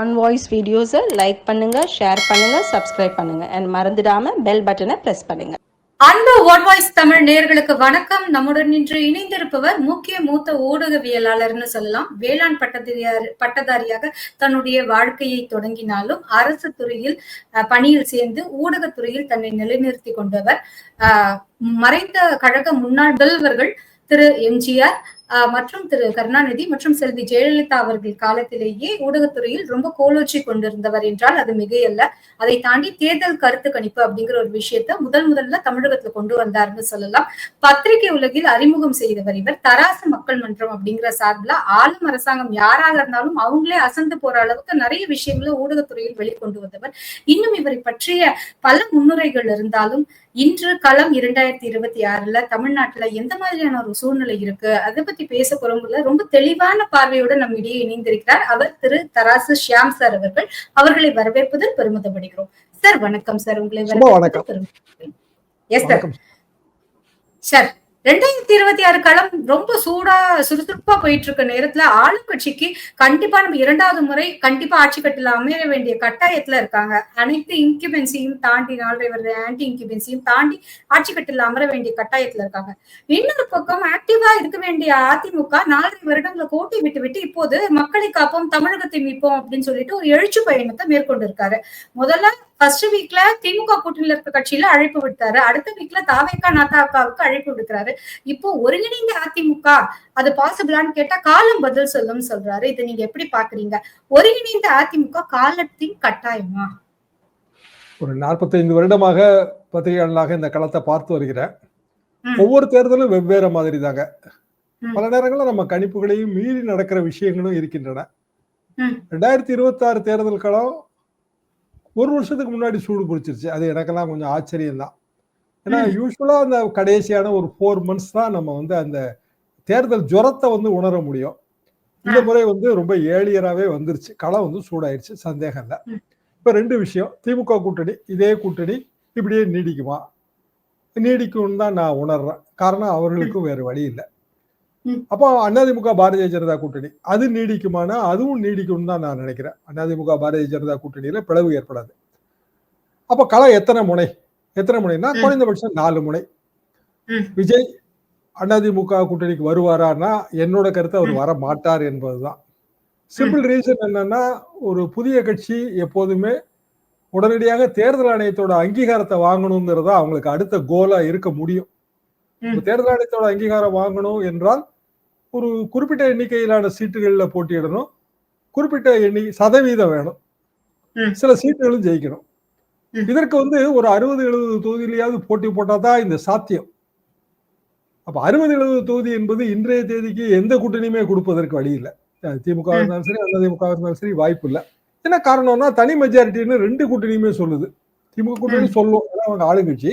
On voice வீடியோஸை like பண்ணுங்க share பண்ணுங்க சப்ஸ்கிரைப் பண்ணுங்க. அண்ட் மறந்துடாம பெல் பட்டனை பிரஸ் பண்ணுங்க. அன்பு ஒன் வாய்ஸ் தமிழ் நேயர்களுக்கு வணக்கம். நம்முடன் இன்று இணைந்திருப்பவர் முக்கிய மூத்த ஊடகவியலாளர்னு சொல்லலாம். வேளாண் பட்டதாரியார் பட்டதாரியாக தன்னுடைய வாழ்க்கையை தொடங்கினாலும் அரசு துறையில் பணியில் சேர்ந்து ஊடகத்துறையில் தன்னை நிலைநிறுத்தி கொண்டவர். மறைந்த கழக முன்னாள் முதல்வர்கள் திரு எம்ஜிஆர் மற்றும் திரு கருணாநிதி மற்றும் செல்வி ஜெயலலிதா அவர்கள் காலத்திலேயே ஊடகத்துறையில் ரொம்ப கோலோச்சி கொண்டிருந்தவர் என்றால் அது மிகையல்ல. அதை தாண்டி தேர்தல் கருத்து கணிப்பு அப்படிங்கிற ஒரு விஷயத்த முதல் முதல்ல தமிழகத்துல கொண்டு வந்தாருன்னு சொல்லலாம். பத்திரிகை உலகில் அறிமுகம் செய்தவர் இவர். தராசு மக்கள் மன்றம் அப்படிங்கிற சார்பில் ஆளும் அரசாங்கம் யாராக இருந்தாலும் அவங்களே அசந்து போற அளவுக்கு நிறைய விஷயங்களை ஊடகத்துறையில் வெளிக்கொண்டு வந்தவர். இன்னும் இவரை பற்றிய பல முன்னுரைகள் இருந்தாலும் இன்று களம் இரண்டாயிரத்தி இருபத்தி ஆறுல தமிழ்நாட்டுல எந்த மாதிரியான ஒரு சூழ்நிலை இருக்கு? அதை பத்தி பேச போறவங்கள ரொம்ப தெளிவான பார்வையோட நம்ம இடையே இணைந்திருக்கிறார் அவர் திரு தராசு ஷியாம் சார் அவர்கள். அவர்களை வரவேற்பதில் பெருமிதப்படுகிறோம். சார் வணக்கம் சார். உங்களை வணக்கம். எஸ் சார் சார் ரெண்டாயிரத்தி இருபத்தி ஆறு களம் ரொம்ப சூடா சுறுசுறுப்பா போயிட்டு இருக்க நேரத்துல ஆளுங்கட்சிக்கு கண்டிப்பா நம்ம இரண்டாவது முறை கண்டிப்பா ஆட்சி கட்டில அமைய வேண்டிய கட்டாயத்துல இருக்காங்க. அனைத்து இன்குபென்சியும் தாண்டி நாளை வருது ஆன்டி இன்குபென்சியும் தாண்டி ஆட்சி கட்டில அமர வேண்டிய கட்டாயத்துல இருக்காங்க. இன்னொரு பக்கம் ஆக்டிவா இருக்க வேண்டிய அதிமுக நாலரை வருடங்களை கோட்டை விட்டு விட்டு இப்போது மக்களை காப்போம் தமிழகத்தை மீட்போம் அப்படின்னு சொல்லிட்டு ஒரு எழுச்சி பயணத்தை மேற்கொண்டு இருக்காரு முதல்ல ஃபர்ஸ்ட் வீக்ல திமுக கூட்டணியில இருக்க கட்சியில அழைப்பு விடுத்தாரு. அடுத்த வீக்ல தாவேக்கா நாத்தாக்காவுக்கு அழைப்பு விடுக்கிறாரு. இப்போ ஒருங்கிணைந்த அதிமுக அது பாசிபிளான்னு கேட்டா காலம் பதில் சொல்லும் சொல்றாரு. இதை நீங்க எப்படி பாக்குறீங்க? ஒருங்கிணைந்த அதிமுக காலத்தின் கட்டாயமா? ஒரு 45 வருடமாக பத்திரிகையாளனாக இந்த களத்தை பார்த்து வருகிறேன். ஒவ்வொரு தேர்தலும் வெவ்வேறு மாதிரி தாங்க. பல நேரங்களில் நம்ம கணிப்புகளையும் மீறி நடக்கிற விஷயங்களும் இருக்கின்றன. ரெண்டாயிரத்தி இருபத்தி ஆறு தேர்தல் களம் ஒரு வருஷத்துக்கு முன்னாடி சூடு பிடிச்சிருச்சு அது எனக்கெல்லாம் கொஞ்சம் ஆச்சரியம் தான் ஏன்னா ம். யூஸ்வலா அந்த கடைசியான ஒரு ஃபோர் மந்த்ஸ் தான் நம்ம வந்து அந்த தேர்தல் ஜுரத்தை வந்து உணர முடியும். இந்த முறை வந்து ரொம்ப ஏழியராகவே வந்துருச்சு. களம் வந்து சூடாயிருச்சு. சந்தேகம் இல்லை. இப்போ ரெண்டு விஷயம். திமுக கூட்டணி இதே கூட்டணி இப்படியே நீடிக்குமா? நீடிக்கும்னு தான் நான் உணர்றேன். காரணம் அவர்களுக்கும் வேறு வழி இல்லை. அப்போ அதிமுக பாரதிய ஜனதா கூட்டணி. அது நீடிக்குமானா அதுவும் நீடிக்கும்னு தான் நான் நினைக்கிறேன். அதிமுக பாரதிய ஜனதா கூட்டணியில பிளவு ஏற்படாது. அப்போ களம் எத்தனை முனை? எத்தனை முனைனா. குறைந்தபட்சம் நாலு முனை. விஜய் அதிமுக கூட்டணிக்கு வருவாரான்னா என்னோட கருத்து அவர். வர மாட்டார் என்பதுதான். சிம்பிள் ரீசன் என்னன்னா ஒரு புதிய கட்சி எப்போதுமே உடனடியாக தேர்தல் ஆணையத்தோட அங்கீகாரத்தை வாங்கணுங்கிறதா அவங்களுக்கு அடுத்த கோலா இருக்க முடியும். தேர்தல் ஆணையத்தோட அங்கீகாரம் வாங்கணும் என்றால் ஒரு குறிப்பிட்ட எண்ணிக்கையிலான சீட்டுகளில் போட்டியிடணும். குறிப்பிட்ட எண்ணிக்கை சதவீதம் வேணும். சில சீட்டுகளும் ஜெயிக்கணும். இதற்கு வந்து ஒரு அறுபது எழுபது தொகுதியிலேயாவது போட்டி போட்டால் தான் இந்த சாத்தியம். அப்ப அறுபது எழுபது தொகுதி என்பது இன்றைய தேதிக்கு எந்த கூட்டணியுமே கொடுப்பதற்கு வழி இல்லை. திமுக. இருந்தாலும் சரி அதிமுக இருந்தாலும் சரி வாய்ப்பு இல்லை. என்ன காரணம்னா தனி மெஜாரிட்டின்னு ரெண்டு கூட்டணியுமே சொல்லுது. திமுக கூட்டணி சொல்லும் ஏன்னா அவங்க ஆளுங்கட்சி.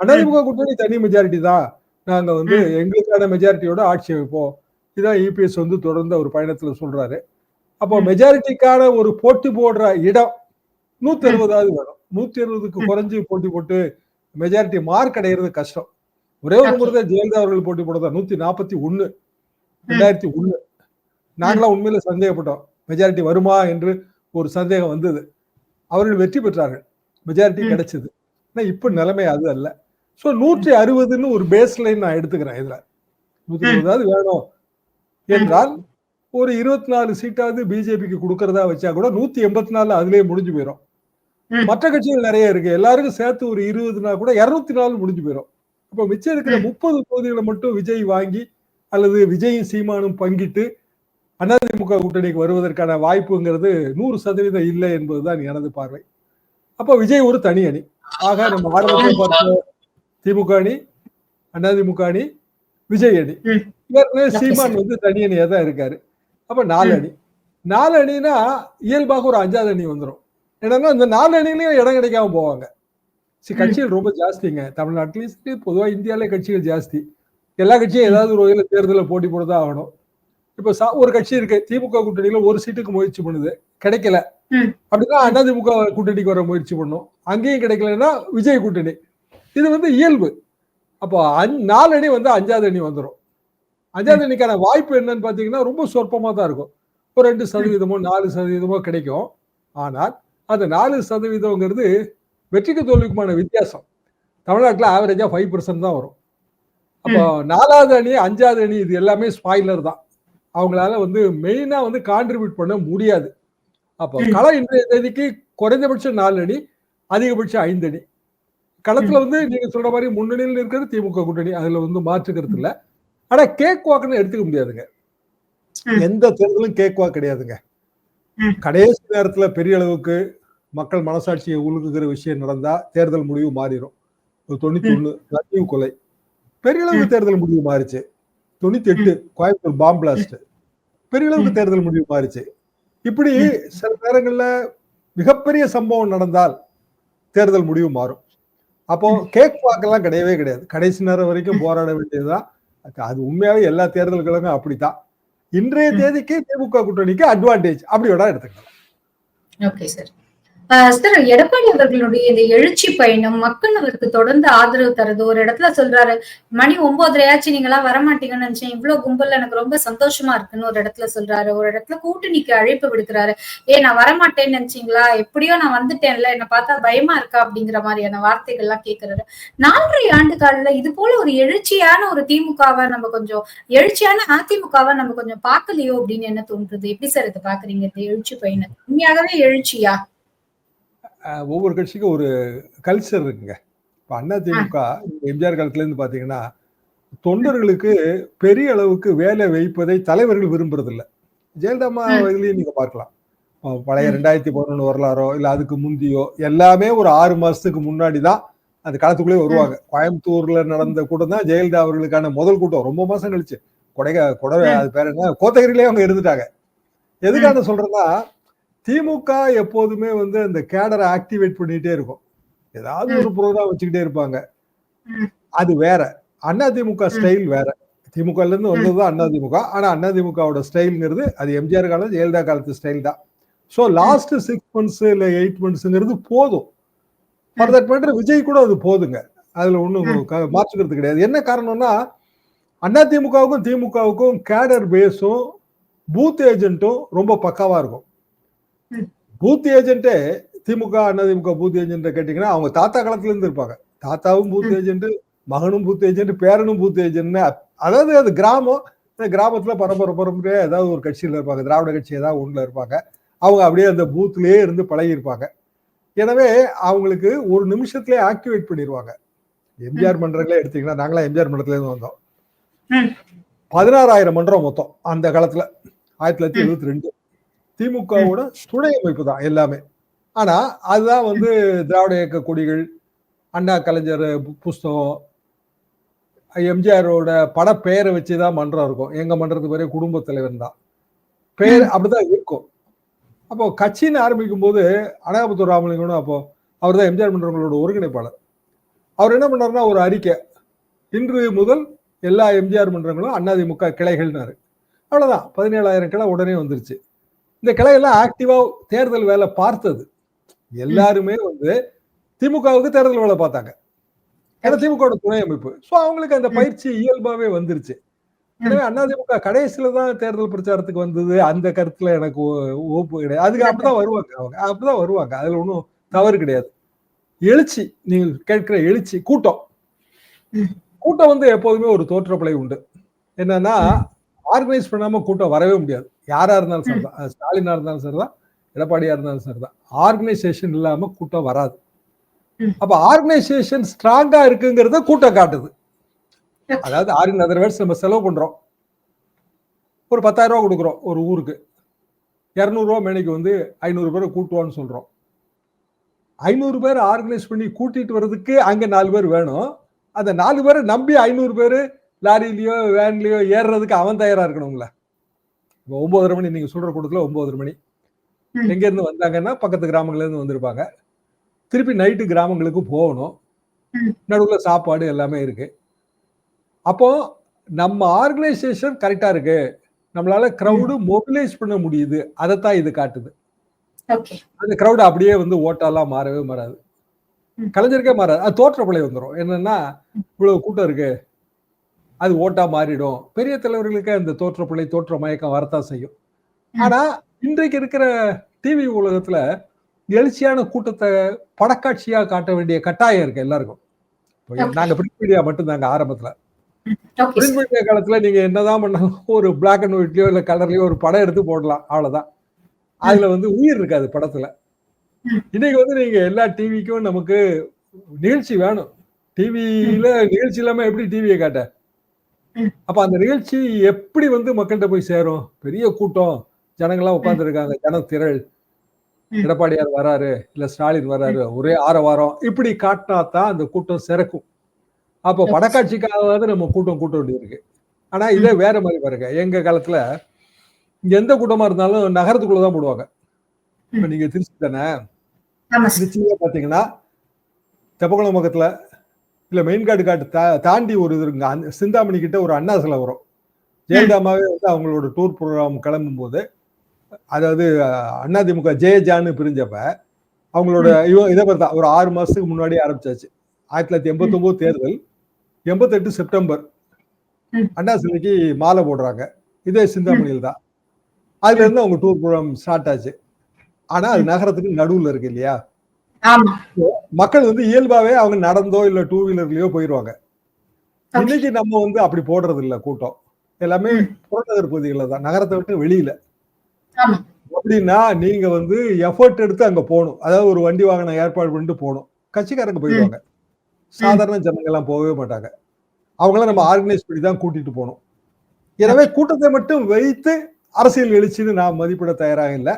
அதிமுக கூட்டணி தனி மெஜாரிட்டி தான். நாங்க வந்து எங்களுக்கான மெஜாரிட்டியோட ஆட்சி வைப்போம். இதான் இபிஎஸ் வந்து தொடர்ந்து அவர் பயணத்துல சொல்றாரு. அப்போ. மெஜாரிட்டிக்கான ஒரு போட்டி போடுற இடம் நூத்தி. அறுபதாவது வேணும். நூத்தி அறுபதுக்கு. குறைஞ்சு போட்டி போட்டு மெஜாரிட்டி மார்க் அடையிறது கஷ்டம். ஒரே ஒரு. முறை தான் ஜெயலலிதா அவர்கள் போட்டி போடுறதா? நூத்தி நாற்பத்தி ஒண்ணு ரெண்டாயிரத்தி ஒண்ணு நாங்களாம் உண்மையில சந்தேகப்பட்டோம். மெஜாரிட்டி வருமா என்று ஒரு சந்தேகம் வந்தது. அவர்கள் வெற்றி பெற்றார்கள். மெஜாரிட்டி. கிடைச்சது. ஆனா இப்ப நிலைமை அது அல்ல. சோ நூற்றி அறுபதுன்னு ஒரு பேஸ் லைன் நான் எடுத்துக்கிறேன் இதுல. நூத்தி. அறுபதாவது வேணும். என்றால் ஒரு இருபத்தி நாலு சீட்டாவது பிஜேபிக்கு கொடுக்கறதா வச்சா கூட நூத்தி எண்பத்தி நாலு அதுலயே முடிஞ்சு போயிடும். மற்ற கட்சிகள் நிறைய இருக்கு எல்லாருக்கும் சேர்த்து ஒரு இருபதுனா கூட இருநூத்தி நாலு முடிஞ்சு போயிடும் அப்ப மிச்சம் இருக்கிற. முப்பது தொகுதிகளை மட்டும் விஜய் வாங்கி அல்லது விஜயும் சீமானும் பங்கிட்டு அதிமுக கூட்டணிக்கு வருவதற்கான வாய்ப்புங்கிறது நூறு சதவீதம் இல்லை என்பதுதான் எனது பார்வை அப்ப விஜய் ஒரு தனி அணி ஆக நம்ம ஆரம்பத்தில் பார்த்த திமுக அணி அதிமுக அணி விஜய் அணி. ஏற்கனவே சீமான் வந்து தனி அணியா தான் இருக்காரு. அப்ப நாலு. அணி. நாலு அணினா இயல்பாக ஒரு அஞ்சாவது அணி வந்துடும் என்னன்னா இந்த நாலு அணிலையும் இடம் கிடைக்காம போவாங்க. சரி. கட்சிகள் ரொம்ப ஜாஸ்திங்க. தமிழ்நாட்டிலையும் சரி பொதுவா இந்தியாவிலே கட்சிகள் ஜாஸ்தி. எல்லா கட்சியும் ஏதாவது ஒரு வகையில தேர்தலில் போட்டி போட்டுதான் ஆகணும். இப்ப சா- ஒரு கட்சி இருக்கு திமுக கூட்டணியில ஒரு சீட்டுக்கு முயற்சி பண்ணுது. கிடைக்கல. அப்படின்னா அதிமுக கூட்டணிக்கு வர முயற்சி பண்ணும். அங்கேயும் கிடைக்கலன்னா விஜய் கூட்டணி. இது வந்து இயல்பு. அப்போ அஞ்- நாலு அணி வந்து அஞ்சாவது அணி வந்துடும் அஞ்சாவது அணிக்கான வாய்ப்பு என்னன்னு பாத்தீங்கன்னா ரொம்ப சொற்பமா தான் இருக்கும். ஒரு ரெண்டு சதவீதமோ நாலு சதவீதமோ கிடைக்கும். ஆனால் அந்த நாலு சதவீதம்ங்கிறது வெற்றிக்கு தோல்விக்குமான வித்தியாசம். தமிழ்நாட்டில் ஆவரேஜா ஃபைவ் பர்சன்ட் தான் வரும். அப்போ நாலாவது அணி அஞ்சாவது அணி இது எல்லாமே ஸ்பாய்லர் தான். அவங்களால வந்து மெயினா வந்து கான்ட்ரிபியூட் பண்ண முடியாது. அப்போ ம். களம் இன்றைய தேதிக்கு குறைந்தபட்சம் நாலு அணி அதிகபட்சம் ஐந்து அணி. களத்துல வந்து நீங்க சொல்ற மாதிரி முன்னணியில் இருக்கிறது திமுக கூட்டணி. அதுல வந்து மாற்றுக்கிறது இல்ல. ஆனா கேக் வாக்குன்னு எடுத்துக்க முடியாதுங்க. எந்த தேர்தலும் கேக் வாக் கிடையாதுங்க. கடைசி நேரத்துல பெரிய அளவுக்கு மக்கள் மனசாட்சியை உழுகுகிற விஷயம் நடந்தா தேர்தல் முடிவு மாறிடும் தொண்ணூத்தி ஒண்ணு லத்தீவு கொலை. பெரிய அளவுக்கு தேர்தல் முடிவு மாறிச்சு. தொண்ணூத்தி எட்டு கோயம்புத்தூர் பாம் பிளாஸ்ட் பெரிய அளவுக்கு தேர்தல் முடிவு மாறிச்சு. இப்படி சில நேரங்கள்ல மிகப்பெரிய சம்பவம் நடந்தால் தேர்தல் முடிவு மாறும். அப்போ கேக் வாக்கெல்லாம் கிடையவே கிடையாது. கடைசி நேரம் வரைக்கும் போராட வேண்டியதுதான் அது- உண்மையாவே எல்லா தேர்தல்களுக்கும் அப்படித்தான். இன்றைய தேதிக்கு திமுக கூட்டணிக்கு அட்வான்டேஜ் அப்படி வேணா எடுத்துக்கலாம். ஓகே சார் சார் எடப்பாடி அவர்களுடைய இந்த எழுச்சி பயணம் மக்கள் அவருக்கு தொடர்ந்து ஆதரவு தருது ஒரு இடத்துல சொல்றாரு மணி ஒன்பதரையாச்சு நீங்க எல்லாம் வரமாட்டீங்கன்னு நினைச்சேன். இவ்வளவு கும்பல்ல எனக்கு ரொம்ப சந்தோஷமா இருக்குன்னு ஒரு இடத்துல சொல்றாரு. ஒரு இடத்துல கூட்டணிக்கு அழைப்பு விடுக்கிறாரு. ஏ நான் வரமாட்டேன்னு நினைச்சீங்களா? எப்படியோ நான் வந்துட்டேன்ல என்ன பார்த்தா பயமா இருக்கா? அப்படிங்கிற மாதிரியான வார்த்தைகள் எல்லாம் கேட்கிறாரு நான்கரை ஆண்டு காலில் இது போல ஒரு எழுச்சியான ஒரு திமுகவை நம்ம கொஞ்சம் எழுச்சியான அதிமுகவை நம்ம கொஞ்சம் பார்க்கலையோ அப்படின்னு என்ன தோன்றுது? எப்படி சார் இதை பாக்குறீங்க இந்த எழுச்சி பயணம்? உண்மையாகவே எழுச்சியா? ஒவ்வொரு கட்சிக்கும் ஒரு கல்ச்சர் இருக்குங்க. இப்போ அண்ணா திமுக எம்ஜிஆர் காலத்துல இருந்து பாத்தீங்கன்னா தொண்டர்களுக்கு பெரிய அளவுக்கு வேலை வைப்பதை தலைவர்கள் விரும்புறது இல்ல ஜெயலலிதா. இதுலயும் நீங்க பார்க்கலாம். பழைய. ரெண்டாயிரத்தி பதினொன்று வரலாறோ இல்ல அதுக்கு முந்தியோ எல்லாமே ஒரு ஆறு மாசத்துக்கு முன்னாடி தான் அந்த காலத்துக்குள்ளே வருவாங்க. கோயம்புத்தூர்ல நடந்த கூட்டம் தான் ஜெயலலிதா அவர்களுக்கான முதல் கூட்டம். ரொம்ப மாசம் கழிச்சு. கொடைக கொடை. அது பேர் என்ன? கோத்தகிரிலே அவங்க இருந்துட்டாங்க. எதுக்காக சொல்றேன்னா திமுக எப்போதுமே வந்து அந்த கேடரை ஆக்டிவேட் பண்ணிட்டே இருக்கும். ஏதாவது ஒரு ப்ரோக்ராம் வச்சுக்கிட்டே இருப்பாங்க. அது வேற. அண்ணா திமுக ஸ்டைல் வேற. திமுக ல இருந்து வந்ததுதான் அண்ணா திமுக ஆனா அண்ணா திமுகவோட ஸ்டைல்ங்கிறது அது எம்ஜிஆர் காலம் ஜெயலலிதா காலத்து ஸ்டைல் தான். ஸோ லாஸ்ட் சிக்ஸ் மந்த்ஸ் இல்ல எயிட் மந்த்ஸ்ங்கிறது போதும். ஃபார் தட் மேட்டர் விஜய் கூட அது போதுங்க. அதுல க- மாற்றுக்கிறது கிடையாது. என்ன காரணம்னா அண்ணா திமுகவுக்கும் திமுகவுக்கும் கேடர் பேஸும் பூத் ஏஜென்ட்டும் ரொம்ப பக்காவா இருக்கும். பூத் ஏஜென்ட்டே திமுக அண்ணா திமுக பூத் ஏஜென்ட் கேட்டீங்கன்னா அவங்க தாத்தா காலத்துல இருந்து இருப்பாங்க தாத்தாவும் பூத் ஏஜென்ட் மகனும் பூத் ஏஜென்ட் பேரனும் பூத் ஏஜென்ட்னு அதாவது அது கிராமம் இந்த கிராமத்துல பரம்பரை பரம்பரையா ஏதாவது ஒரு கட்சியில இருப்பாங்க. திராவிட கட்சி ஏதாவது ஒண்ணுல இருப்பாங்க. அவங்க அப்படியே அந்த பூத்லயே இருந்து பழகி இருப்பாங்க எனவே அவங்களுக்கு ஒரு நிமிஷத்துலயே ஆக்டிவேட் பண்ணிடுவாங்க எம்ஜிஆர் மன்றங்களே எடுத்தீங்கன்னா நாங்களாம் எம்ஜிஆர் மன்றத்துல இருந்து வந்தோம். பதினாறாயிரம் மன்றம் மொத்தம் அந்த காலத்துல. ஆயிரத்தி தொள்ளாயிரத்தி எழுபத்தி ரெண்டு. திமுகவோட துணை அமைப்பு தான் எல்லாமே. ஆனா அதுதான் வந்து திராவிட இயக்க கொடிகள் அண்ணா கலைஞர் புஸ்தகம் எம்ஜிஆரோட படப்பெயரை வச்சுதான் மன்றம் இருக்கும். எங்க மன்றத்து பேரே குடும்ப தலைவர் தான் பேர் அப்படிதான் இருக்கும். அப்போ கட்சின்னு ஆரம்பிக்கும் போது அனகாபுத்தூர் ராமலிங்கனும் அப்போ அவர் தான் எம்ஜிஆர் மன்றங்களோட ஒருங்கிணைப்பாளர். அவர் என்ன பண்ணாருன்னா ஒரு அறிக்கை. இன்று முதல் எல்லா எம்ஜிஆர் மன்றங்களும் அதிமுக கிளைகள்னாரு. அவ்வளவுதான். பதினேழாயிரம் கிளை உடனே வந்துருச்சு. இந்த கிளையெல்லாம் ஆக்டிவா தேர்தல் வேலை பார்த்தது. எல்லாருமே வந்து திமுகவுக்கு தேர்தல் வேலை பார்த்தாங்க. ஏன்னா திமுக துணை அமைப்பு. ஸோ அவங்களுக்கு அந்த பயிற்சி இயல்பாவே வந்துருச்சு. எனவே அதிமுக கடைசியில தான் தேர்தல் பிரச்சாரத்துக்கு வந்தது. அந்த கருத்துல எனக்கு ஓ- ஓப்பு கிடையாது. அதுக்கு அப்படிதான் வருவாங்க அவங்க. அப்படிதான் வருவாங்க. அதுல ஒன்றும் தவறு கிடையாது. எழுச்சி நீங்கள் கேட்கிற எழுச்சி கூட்டம். கூட்டம் வந்து எப்போதுமே ஒரு தோற்றப்பலை உண்டு. என்னன்னா ஆர்கனைஸ் பண்ணாம கூட்டம் வரவே முடியாது. யாரா இருந்தாலும் சரிதான். அது ஸ்டாலினா இருந்தாலும் சரிதான். எடப்பாடியா இருந்தாலும் சரிதான். ஆர்கனைசேஷன் இல்லாம கூட்டம் வராது. அப்ப ஆர்கனைசேஷன் ஸ்ட்ராங்கா இருக்குங்கிறத கூட்டம் காட்டுது. அதாவது ஆறு அதர் வேர்ட்ஸ் நம்ம செலவு பண்றோம். ஒரு பத்தாயிரம் ரூபா கொடுக்குறோம் ஒரு ஊருக்கு. இரநூறுவா மேனைக்கு வந்து ஐநூறு பேரை கூட்டுவான்னு சொல்றோம். ஐநூறு பேர் ஆர்கனைஸ் பண்ணி கூட்டிட்டு வர்றதுக்கு அங்க நாலு பேர் வேணும். அந்த நாலு பேரை நம்பி ஐநூறு பேர் லாரியிலயோ வேன்லயோ ஏறுறதுக்கு அவன் தயாரா இருக்கணும்ல இப்போ ஒன்பதரை மணி நீங்க சொல்ற கூட்டத்துல ஒன்பதரை மணி. எங்க இருந்து வந்தாங்கன்னா பக்கத்து கிராமங்கள்ல இருந்து வந்திருப்பாங்க. திருப்பி நைட்டு கிராமங்களுக்கு போகணும். நடுவுல சாப்பாடு எல்லாமே இருக்கு. அப்போ நம்ம ஆர்கனைசேஷன் கரெக்டா இருக்கு. நம்மளால கிரௌடு மொபிலைஸ் பண்ண முடியுது. அதைத்தான் இது காட்டுது. அந்த கிரௌடு அப்படியே வந்து ஓட்டாலாம் மாறவே மாறாது. கலைஞருக்கே மாறாது. அது தோற்றப்படை வந்துடும் என்னன்னா இவ்வளவு கூட்டம் இருக்கு. அது ஓட்டா மாறிடும். பெரிய தலைவர்களுக்கு அந்த தோற்றப்படை தோற்ற மயக்கம் வரத்தான் செய்யும். ஆனா இன்றைக்கு இருக்கிற டிவி உலகத்துல எழுச்சியான கூட்டத்தை படக்காட்சியா காட்ட வேண்டிய கட்டாயம் இருக்கு எல்லாருக்கும். நாங்க பிரிண்ட் மீடியா மட்டும் தாங்க ஆரம்பத்துல பிரிண்ட் மீடியா காலத்துல நீங்க என்னதான் பண்ணாலும் ஒரு பிளாக் அண்ட் ஒயிட்லயோ இல்ல கலர்லயோ ஒரு படம் எடுத்து போடலாம். அவ்வளவுதான். அதுல வந்து உயிர் இருக்காது படத்துல. இன்னைக்கு வந்து நீங்க எல்லா டிவிக்கும் நமக்கு நிகழ்ச்சி வேணும். டிவியில நிகழ்ச்சி இல்லாம எப்படி டிவியை காட்ட. அப்ப அந்த நிகழ்ச்சி எப்படி வந்து மக்கள்கிட்ட போய் சேரும்? பெரிய கூட்டம். ஜனங்கள்லாம் உட்கார்ந்து இருக்காங்க ஜனத்திரள் ம். எடப்பாடியார் வராரு. இல்ல ஸ்டாலின் வராரு. ஒரே ஆரவாரம். இப்படி காட்டினா தான் அந்த கூட்டம் சிறக்கும். அப்போ Okay. படக்காட்சிக்காவது நம்ம கூட்டம் கூட்ட வேண்டியிருக்கு. ஆனா இதே வேற மாதிரி பாருங்க. எங்க காலத்துல இங்க எந்த கூட்டமா இருந்தாலும் நகரத்துக்குள்ள தான் போடுவாங்க. இப்ப. நீங்க திருச்சி தானே? திருச்சியில பாத்தீங்கன்னா தெப்பக்குளம் பக்கத்துல இல்ல மெயின்காடு காட்டு தா- தாண்டி ஒரு இது இருக்குங்க அந்த சிந்தாமணி கிட்ட ஒரு அண்ணா சிலை வரும். ஜெயலலிதாமாவே வந்து அவங்களோட டூர் ப்ரோக்ராம் கிளம்பும் போது அதாவது அதிமுக ஜெயஜான்னு பிரிஞ்சப்ப அவங்களோட இவ இதை தான் ஒரு ஆறு மாசத்துக்கு முன்னாடி ஆரம்பிச்சாச்சு. ஆயிரத்தி தொள்ளாயிரத்தி எண்பத்தி ஒன்பது தேர்தல் எண்பத்தெட்டு செப்டம்பர். அண்ணா சிலைக்கு மாலை போடுறாங்க. இதே சிந்தாமணியில் தான். அதுல இருந்து அவங்க டூர் ப்ரோக்ராம் ஸ்டார்ட் ஆச்சு. ஆனா அது நகரத்துக்கு நடுவுல இருக்கு இல்லையா? மக்கள் வந்து இயல்பாவே அவங்க நடந்தோ இல்ல டூ வீலர்லயோ போயிருவாங்க. இன்னைக்கு நம்ம வந்து அப்படி போடுறது இல்ல கூட்டம். எல்லாமே. புறநகர் பகுதிகளில் தான். நகரத்தை விட்டு வெளியில. அப்படின்னா நீங்க வந்து எஃபர்ட் எடுத்து அங்க போகணும். அதாவது ஒரு வண்டி வாகனம் ஏற்பாடு பண்ணிட்டு போகணும். கட்சிக்காரங்க போயிடுவாங்க சாதாரண ஜனங்க எல்லாம் போகவே மாட்டாங்க. அவங்கள நம்ம ஆர்கனைஸ் பண்ணி தான் கூட்டிட்டு போகணும். எனவே கூட்டத்தை மட்டும் வைத்து அரசியல் எழுச்சின்னு நான் மதிப்பிட தயாராக இல்லை.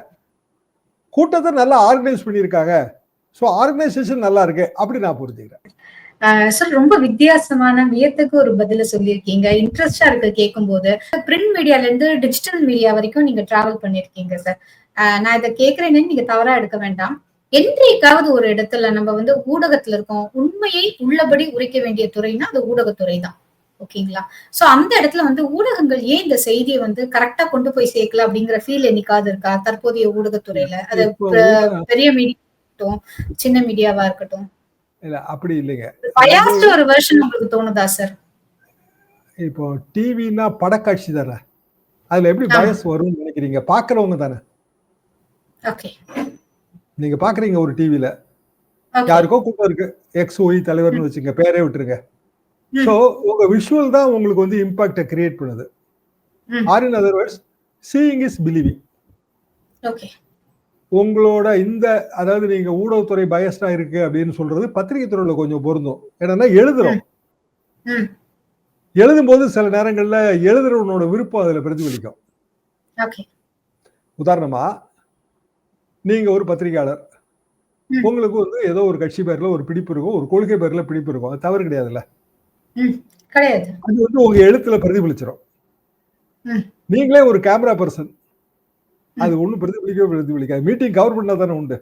கூட்டத்தை நல்லா ஆர்கனைஸ் பண்ணியிருக்காங்க. ஸோ ஆர்கனைசேஷன் நல்லா இருக்கு அப்படி நான் புரிஞ்சுக்கிறேன். சார் ரொம்ப வித்தியாசமான வியத்துக்கு ஒரு பதில சொல்லியிருக்கீங்க. இன்ட்ரெஸ்டா இருக்கு கேட்கும்போது பிரிண்ட் மீடியால இருந்து டிஜிட்டல் மீடியா வரைக்கும் நீங்க டிராவல் பண்ணிருக்கீங்க சார் நான் இதை கேக்குறேன்னு நீங்க தவறா எடுக்க வேண்டாம். என்றைக்காவது ஒரு இடத்துல நம்ம வந்து ஊடகத்துல இருக்கோம். உண்மையை உள்ளபடி உரைக்க வேண்டிய துறைனா அது ஊடகத்துறை தான். ஓகேங்களா? சோ அந்த இடத்துல வந்து ஊடகங்கள் ஏன் இந்த செய்தியை வந்து கரெக்டா கொண்டு போய் சேர்க்கல அப்படிங்கிற ஃபீல் என்னைக்காவது இருக்கா? தற்போதைய ஊடகத்துறையில. அது பெரிய மீடியா இருக்கட்டும் சின்ன மீடியாவா இருக்கட்டும். இல்ல அப்படி இல்லைங்க. பயாஸ்ட் ஒரு வெர்ஷன் உங்களுக்கு தோணுதா சார் இப்போ டிவினா படக்காட்சி தானே? அதுல எப்படி. பயஸ் வரும்னு நினைக்கிறீங்க? பாக்குறவங்க தானே? ஓகே நீங்க பாக்குறீங்க ஒரு டிவில யாருக்கோ கூட்டம் இருக்கு. எக்ஸ் ஒய் தலைவர்னு வச்சுங்க பேரே விட்டுருங்க. சோ உங்க விஷுவல் தான் உங்களுக்கு வந்து இம்பாக்ட கிரியேட் பண்ணுது. Or in other words seeing is believing okay உங்களோட இந்த அதாவது நீங்க ஊடகத்துறை பயஸ்டா இருக்கு அப்படின்னு சொல்றது பத்திரிகை துறையில கொஞ்சம் பொருந்தும். என்னன்னா எழுதுறோம். ம். எழுதும் போது சில நேரங்கள்ல எழுதுறவனோட விருப்பம் அதுல பிரதிபலிக்கும். உதாரணமா நீங்க ஒரு பத்திரிகையாளர். உங்களுக்கு வந்து ஏதோ ஒரு கட்சி பேர்ல ஒரு பிடிப்பு இருக்கும் ஒரு கொள்கை பேர்ல பிடிப்பு இருக்கும். அது தவறு கிடையாதுல்ல? கிடையாது. அது வந்து உங்க எழுத்துல பிரதிபலிச்சிடும். நீங்களே ஒரு கேமரா பர்சன் அது ஒண்ணும் பிரதிபலிக்கவே பிரதிபலிக்காது. மீட்டிங் கவர் பண்ணா தானே உண்டு.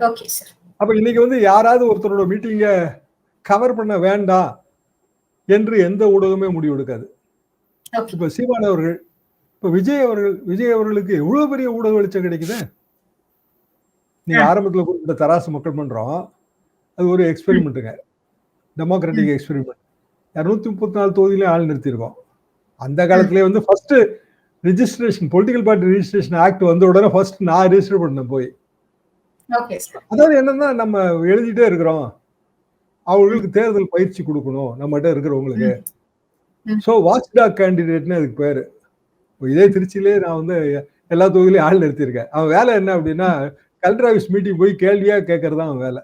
ஓகே சார் அப்ப இன்னைக்கு வந்து யாராவது ஒருத்தரோட மீட்டிங்க கவர் பண்ண வேண்டாம் என்று எந்த ஊடகமே முடிவு எடுக்காது. இப்ப சீமான் அவர்கள் இப்ப விஜய் அவர்கள் விஜய் அவர்களுக்கு எவ்வளவு பெரிய ஊடக வெளிச்சம் கிடைக்குது? நீங்க ஆரம்பத்துல குறிப்பிட்ட தராசு மக்கள் மன்றம் அது ஒரு எக்ஸ்பெரிமெண்ட்டுங்க டெமோக்ராட்டிக் எக்ஸ்பெரிமெண்ட் இரநூத்தி முப்பத்தி நாலு தொகுதியிலே ஆள் நிறுத்தியிருக்கோம். அந்த காலத்திலே வந்து first registration political party registration act வந்த உடனே ஃபர்ஸ்ட் நான் ரிஜிஸ்டர் பண்ணேன் போய். அதாவது என்னன்னா நம்ம எழுதிட்டே இருக்கிறோம். அவங்களுக்கு தேர்தல் பயிற்சி கொடுக்கணும். நம்மகிட்ட இருக்கிறவங்களுக்கு. ஸோ வாட்ச் டாக் கேண்டிடேட்னு அதுக்கு பேரு. இதே திருச்சியிலே நான் வந்து எல்லா தொகுதியிலையும் ஆள் நிறுத்தியிருக்கேன். அவன் வேலை என்ன அப்படின்னா கலெக்டர் ஆஃபீஸ் மீட்டிங் போய் கேள்வியா கேட்கறது தான் அவன் வேலை.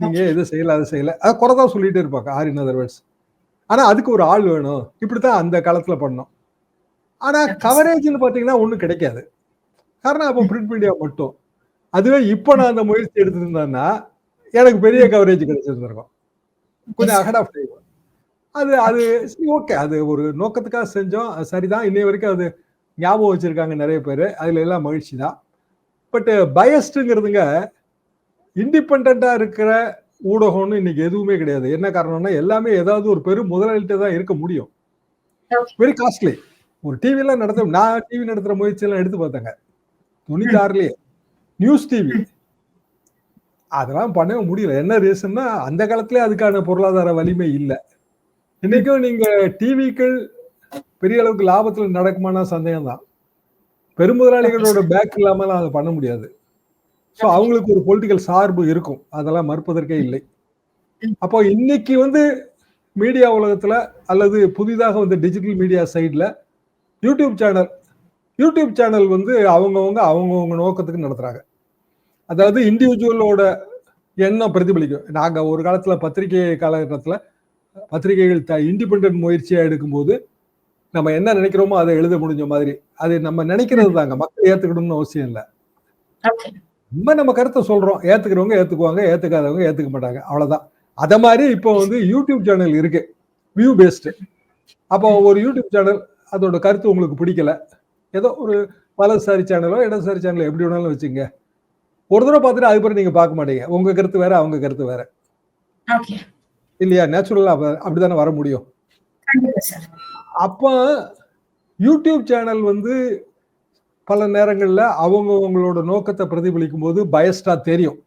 நீங்க இதை செய்யல அதை செய்யல. அது குறை தான் சொல்லிட்டே இருப்பாங்க ஆர். இன் அதர் வேர்ட்ஸ் ஆனா அதுக்கு ஒரு ஆள் வேணும். இப்படித்தான் அந்த காலத்துல பண்ணோம். ஆனா. கவரேஜ்னு பாத்தீங்கன்னா ஒண்ணும் கிடைக்காது. காரணம் அப்போ பிரிண்ட் மீடியா மட்டும். அதுவே இப்போ நான் அந்த முயற்சி எடுத்திருந்தேன்னா எனக்கு பெரிய கவரேஜ் கிடைச்சிருந்திருக்கும். கொஞ்சம் அகட் ஆஃப் டைம் அது அது ஓகே அது ஒரு நோக்கத்துக்காக செஞ்சோம். அது சரிதான். இன்னைய வரைக்கும் அது ஞாபகம் வச்சிருக்காங்க நிறைய பேர். அதுல எல்லாம் மகிழ்ச்சி தான். பட் பயஸ்டுங்கிறதுங்க இண்டிபெண்டா இருக்கிற ஊடகம்னு இன்னைக்கு எதுவுமே கிடையாது. என்ன காரணம்னா எல்லாமே ஏதாவது ஒரு பெரும் முதலாளிகிட்ட தான் இருக்க முடியும். வெரி காஸ்ட்லி ஒரு டிவிலாம் நடத்த நான் டிவி நடத்துற முயற்சி எல்லாம் எடுத்து பார்த்தேங்க. தொண்ணூத்தாறுலயே நியூஸ் டிவி அதெல்லாம் பண்ணவே முடியல. என்ன ரீசன்னா அந்த காலத்திலே அதுக்கான பொருளாதார வலிமை இல்லை. இன்னைக்கும் நீங்க டிவிக்கள் பெரிய அளவுக்கு லாபத்துல நடக்குமானா சந்தேகம் தான் பெருமுதலாளிகளோட பேக் இல்லாமலாம் அதை பண்ண முடியாது. ஸோ அவங்களுக்கு ஒரு பொலிட்டிக்கல் சார்பு இருக்கும். அதெல்லாம் மறுப்பதற்கே இல்லை. அப்போ இன்னைக்கு வந்து மீடியா உலகத்துல அல்லது புதிதாக வந்து டிஜிட்டல் மீடியா சைட்ல யூடியூப் சேனல் யூடியூப் சேனல் வந்து அவங்கவுங்க அவங்கவுங்க நோக்கத்துக்கு நடத்துறாங்க. அதாவது இண்டிவிஜுவலோட எண்ணம் பிரதிபலிக்கும். நாங்க ஒரு காலத்துல பத்திரிகை காலகட்டத்துல பத்திரிகைகள் த இண்டிபெண்ட் முயற்சியா எடுக்கும்போது நம்ம என்ன நினைக்கிறோமோ அதை எழுத முடிஞ்ச மாதிரி. அது நம்ம நினைக்கிறது தாங்க. மக்கள் ஏத்துக்கணும்னு அவசியம் இல்லை. நம்ம நம்ம கருத்தை சொல்றோம். ஏத்துக்கிறவங்க ஏத்துக்குவாங்க ஏத்துக்காதவங்க ஏத்துக்க மாட்டாங்க. அவ்வளவுதான். அத மாதிரி இப்போ வந்து யூடியூப் சேனல் இருக்கு. வியூ பேஸ்டு அப்போ ஒரு யூடியூப் சேனல் அதோட கருத்து உங்களுக்கு பிடிக்கல. ஏதோ ஒரு வலதுசாரி சேனலோ இடதுசாரி சேனலோ எப்படி வேணாலும் வச்சுங்க. ஒரு தடவை பார்த்துட்டு அதுக்கப்புறம் நீங்க பார்க்க மாட்டீங்க. உங்க கருத்து வேற அவங்க கருத்து வேற. இல்லையா? நேச்சுரலா அப்படிதானே வர முடியும். அப்போ யூடியூப் சேனல் வந்து பல நேரங்கள்ல அவங்க அவங்களோட நோக்கத்தை பிரதிபலிக்கும் போது பயஸ்டா தெரியும்.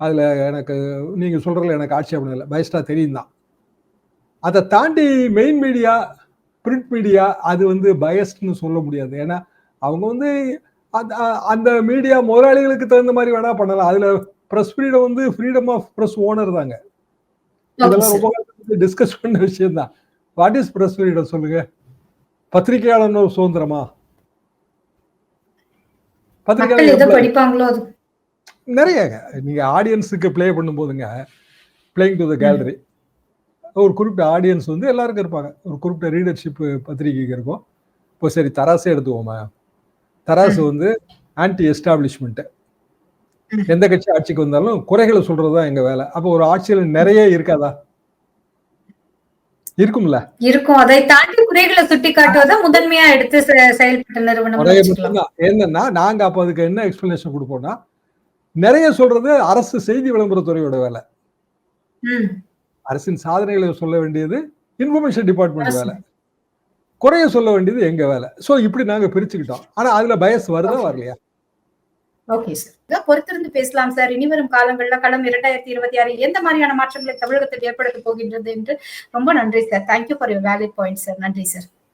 அதுல எனக்கு நீங்க சொல்றதுல எனக்கு ஆட்சேபணம் இல்லை. பயஸ்டா தெரியும் தான் அதை தாண்டி மெயின் மீடியா பிரிண்ட் மீடியா அது வந்து பயஸ்ட்னு சொல்ல முடியாது. ஏன்னா அவங்க வந்து அந்த அந்த மீடியா முதலாளிகளுக்கு தகுந்த மாதிரி வேணா பண்ணலாம். அதுல பிரஸ் ஃப்ரீடம் வந்து ஃப்ரீடம் ஆஃப் பிரஸ் ஓனர் தாங்க. இதெல்லாம் ரொம்ப டிஸ்கஸ் பண்ண விஷயம் தான் வாட் இஸ் பிரஸ் ஃப்ரீடம் சொல்லுங்க. பத்திரிகையாளர் ஒரு சுதந்திரமா? பத்திரிகையாளர் நிறையங்க. நீங்க ஆடியன்ஸுக்கு ப்ளே பண்ணும்போதுங்க பிளேயிங் டு த கேலரி ஒரு குறிப்பிட்ட ஆடியன்ஸ் வந்து எல்லாருக்கும் இருப்பாங்க. ஒரு குறிப்பிட்ட ரீடர்ஷிப் பத்திரிகைக்கு இருக்கும். இப்போ சரி தராசே எடுத்துவோமா தராசு வந்து ஆன்டி எஸ்டாப்ளிஷ்மெண்ட் ம். எந்த கட்சி ஆட்சிக்கு வந்தாலும் குறைகளை சொல்றதுதான் எங்க வேலை. அப்போ ஒரு ஆட்சியில் நிறைய இருக்காதா? இருக்கும்ல? இருக்கும். அதை தாண்டி குறைகளை சுட்டி காட்டுவதை முதன்மையா எடுத்து செயல்பட்ட நிறுவனம் என்னன்னா நாங்க அப்ப அதுக்கு என்ன எக்ஸ்பிளனேஷன் கொடுப்போம்னா நிறைய சொல்றது அரசு செய்தி விளம்பரத்துறையோட வேலை. அரசின் சாதனைகளை சொல்ல வேண்டியது இன்ஃபர்மேஷன் டிபார்ட்மெண்ட் வேலை. குறைய சொல்ல வேண்டியது எங்க வேலை. சோ இப்படி நாங்க பிரிச்சுக்கிட்டோம். ஆனா அதுல பயஸ் வருதா வரலையா? ஓகே சார் பொறுத்திருந்து பேசலாம் சார் இனிவரும் காலங்கள்ல களம் இரண்டாயிரத்தி இருபத்தி ஆறு எந்த மாதிரியான மாற்றங்களை தமிழகத்தில் ஏற்படுத்த போகின்றது என்று ரொம்ப நன்றி sir thank you for your valid point sir நன்றி சார்